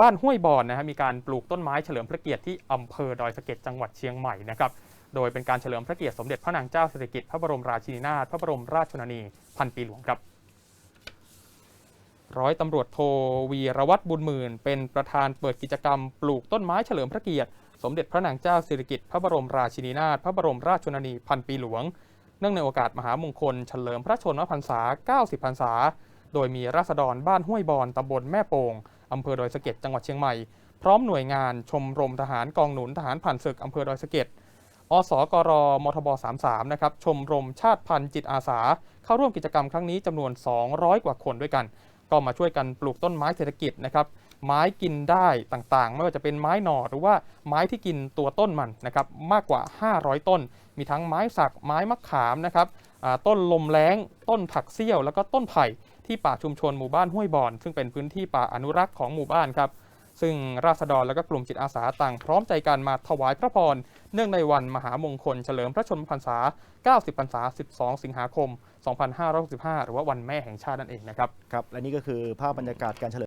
บ้านห้วยบอนนะฮะมีการปลูกต้นไม้เฉลิมพระเกียรติที่อำเภอดอยสะเก็ดจังหวัดเชียงใหม่นะครับโดยเป็นการเฉลิมพระเกียรติสมเด็จพระนางเจ้าสิริกิติ์พระบรมราชินีนาถพระบรมราชชนนีพันปีหลวงครับ ร้อยตำรวจโทวีรวัตรบุญหมื่น เป็นประธานเปิดกิจกรรมปลูกต้นไม้เฉลิมพระเกียรติสมเด็จพระนางเจ้าสิริกิติ์พระบรมราชินีนาถพระบรมราชชนนีพันปีหลวง เนื่องในโอกาสมหามงคลเฉลิมพระชนมพรรษา 90 พรรษา โดยมีราษฎรบ้านห้วยบอนตำบลแม่โป่ง อำเภอดอยสะเก็ดจังหวัดเชียงใหม่ พร้อมหน่วยงานชมรมทหารกองหนุนทหารผ่านศึกอำเภอดอยสะเก็ดอสกรมทบ 33 นะครับ ชมรมชาติพันธุ์จิตอาสา เข้าร่วมกิจกรรมครั้งนี้จำนวน 200 กว่าคนด้วยกัน ก็มาช่วยกันปลูกต้นไม้เศรษฐกิจนะครับ ไม้กินได้ต่างๆ ไม่ว่าจะเป็นไม้หนอหรือว่าไม้ที่กินตัวต้นมันนะครับมากกว่า 500 ต้น มีทั้งไม้สักไม้มะขามนะครับต้นลมแล้งต้นผักเสี้ยว แล้วก็ต้นไผ่ที่ป่าชุมชนหมู่บ้านห้วยบอน ซึ่งเป็นพื้นที่ป่าอนุรักษ์ของหมู่บ้านครับซึ่งราษฎรและก็กลุ่มจิตอาสาต่างพร้อมใจกันมาถวายพระพร เนื่องในวันมหามงคลเฉลิมพระชนมพรรษา 90 พรรษา 12 สิงหาคม 2565 หรือว่าวันแม่แห่งชาตินั่นเองนะครับ ครับ และนี่ก็คือภาพบรรยากาศการเฉลิม